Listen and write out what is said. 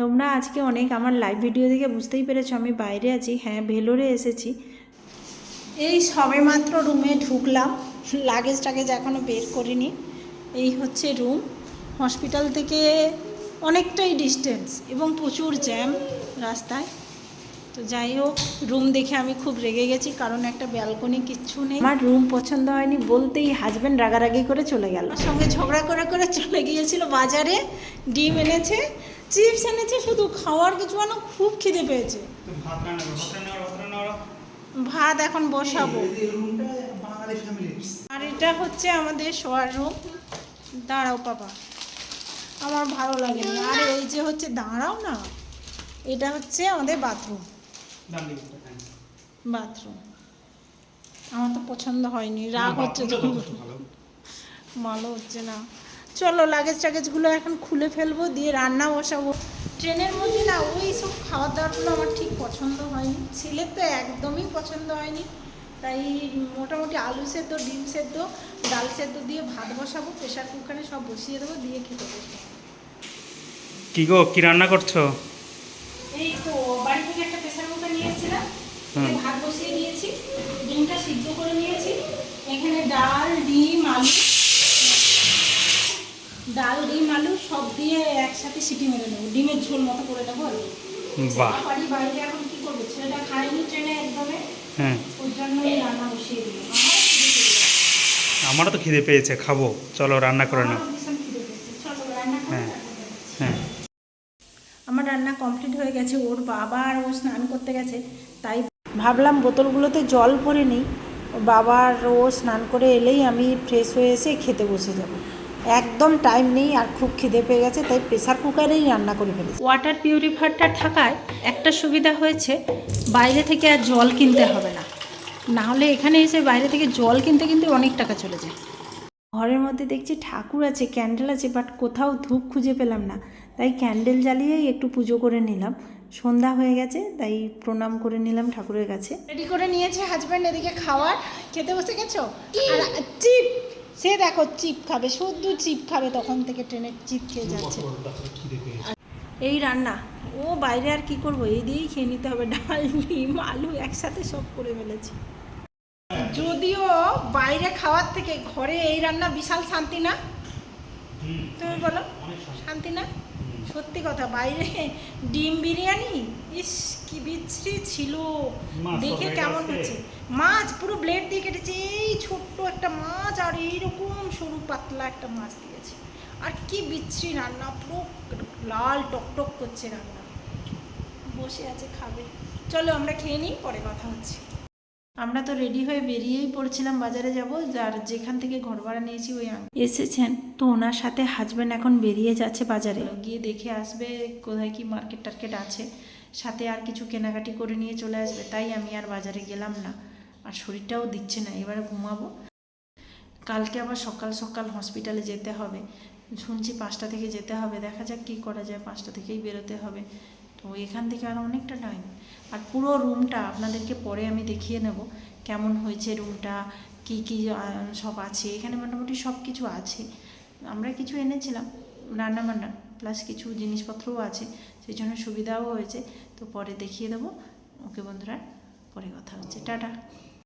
তোমরা আজকে অনেক আমার লাইভ ভিডিও দেখে বুঝতেই পেরেছ আমি বাইরে আছি হ্যাঁ ভেলোরে এসেছি। এই সবেমাত্র রুমে ঢুকলাম লাগেজ টাগেজ এখনও বের করিনি। এই হচ্ছে রুম হসপিটাল থেকে অনেকটাই ডিস্টেন্স এবং প্রচুর জ্যাম রাস্তায়। তো যাই হোক রুম দেখে আমি খুব রেগে গেছি, কারণ একটা ব্যালকনি কিচ্ছু নেই। আমার রুম পছন্দ হয়নি বলতেই হাজব্যান্ড রাগারাগি করে চলে গেল। সঙ্গে ঝগড়া করে করে চলে গিয়েছিল বাজারে, ডিম এনেছে চিপস এনেছে শুধু খাওয়ার কিছু না খুব খিদে পেয়েছে। ভাত এখন বসাবো। আর এটা হচ্ছে আমাদের শোয়ার রুম দাঁড়াও পাপা। আমার ভালো লাগেনি আর এই যে হচ্ছে দাঁড়াও না। এটা হচ্ছে আমাদের বাথরুম। বাথরুম আমার তো পছন্দ হয়নি। রাগ হচ্ছে যখন। ভালো? হচ্ছে না। চলো লাগেজ টাগেজগুলো এখন খুলে ফেলব দিয়ে রান্না বসাবো। ট্রেনের মধ্যে না ওই সব খাবার দাবারগুলো আমার ঠিক পছন্দ হয়নি। ছেলের তো একদমই পছন্দ হয়নি। তাই মোটামুটি আলু সেদ্ধ ডিম সেদ্ধ ডাল সেদ্ধ দিয়ে ভাত বসাবো প্রেশার কুকারে সব বসিয়ে দেবো দিয়ে খেতে বসবো। কি গো কি রান্না করছ? এই তো বাড়ি থেকে একটা প্রেসার কুকার নিয়ে এসেছিলাম। ভাত বসিয়ে দিয়েছি ডিমটা সিদ্ধ করে নিয়েছি। এখানে ডাল ডিম আলু ডাল ডিম আলু সব দিয়ে একসাথে সিটি মেরে নেব। ডিমের ঝোল মতো করে নেব আর বাহ। বাড়ি বাইরে এখন কি করব? ছেলেটা খায়নি ট্রেনে একদমে। হ্যাঁ। রান্না বসিয়ে আমারও তো খিদে পেয়েছে খাব। চলো রান্না করে নাও। হ্যাঁ। হ্যাঁ। আমার রান্না কমপ্লিট হয়ে গেছে। ওর বাবা আর ও স্নান করতে গেছে তাই ভাবলাম বোতলগুলোতে জল ভরে নিই। ও বাবা আর ও স্নান করে এলেই আমি ফ্রেশ হয়ে এসে খেতে বসে যাব। একদম টাইম নেই আর খুব খিদে পেয়ে গেছে তাই প্রেসার কুকারেই রান্না করে ফেলেছি। ওয়াটার পিউরিফায়ারটা থাকায় একটা সুবিধা হয়েছে বাইরে থেকে আর জল কিনতে হবে না। না হলে এখানে এসে বাইরে থেকে জল কিনতে কিনতে অনেক টাকা চলে যায়। ঘরের মধ্যে দেখছি ঠাকুর আছে ক্যান্ডেল আছে বাট কোথাও ধূপ খুঁজে পেলাম না। তাই ক্যান্ডেল জ্বালিয়েই একটু পুজো করে নিলাম। সন্ধ্যা হয়ে গেছে তাই প্রণাম করে নিলাম ঠাকুরের কাছে। রেডি করে নিয়েছে হাজব্যান্ড এদিকে খাওয়ার। খেতে বসে গেছো? আর চিপ! সে দেখো চিপ খাবে শুদ্ধ চিপ খাবে তখন থেকে ট্রেনের চিপ খেয়ে যাচ্ছে। এই রান্না ও বাইরে আর কি করব? এই দিয়েই খেয়ে নিতে হবে ডাল ডিম আলু একসাথে সব করে ফেলেছি। যদিও বাইরে খাওয়ার থেকে ঘরে এই রান্না বিশাল শান্তি না? তুমি বলো শান্তি। না। সত্যি কথা বাইরে ডিম বিরিয়ানি? ইস কি বিচ্ছিরি ছিল। দেখে কেমন হচ্ছে? মাছ পুরো ব্লেড দিয়ে কেটেছে। এই ছোট্ট একটা মাছ আর এইরকম সরু পাতলা একটা মাছ দিয়েছে। আর কি বিচ্ছিরি রান্না পুরো লাল টকটক করছে রান্না। বসে আছে খাবে। চলো আমরা খেয়ে নিই পরে কথা হচ্ছে। আমরা তো রেডি হয়ে বেরিয়েই পড়ছিলাম বাজারে যাব যার যেখান থেকে ঘর ভাড়া নিয়েছি ওই এসেছেন। তো ওনার সাথে হাজব্যান্ড এখন বেরিয়ে যাচ্ছে বাজারে। গিয়ে দেখে আসবে কোথায় কি মার্কেট টার্কেট আছে। সাথে আর কিছু কেনাকাটি করে নিয়ে চলে আসবে তাই আমি আর বাজারে গেলাম না। আর শরীরটাও দিচ্ছে না এবারে ঘুমাবো। কালকে আবার সকাল সকাল হসপিটালে যেতে হবে। শুনছি পাঁচটা থেকে যেতে হবে দেখা যাক কী করা যায় পাঁচটা থেকেই বেরোতে হবে। তো এখান থেকে আর অনেকটা টাইম আর পুরো রুমটা আপনাদেরকে পরে আমি দেখিয়ে নেব, কেমন হয়েছে রুমটা কি কি সব আছে। এখানে মোটামুটি সব কিছু আছে। আমরা কিছু এনেছিলাম, রান্না বান্না প্লাস কিছু জিনিসপত্রও আছে, সেই জন্য সুবিধাও হয়েছে। তো পরে দেখিয়ে দেবো। ওকে বন্ধুরা, পরে কথা হচ্ছে। টাটা।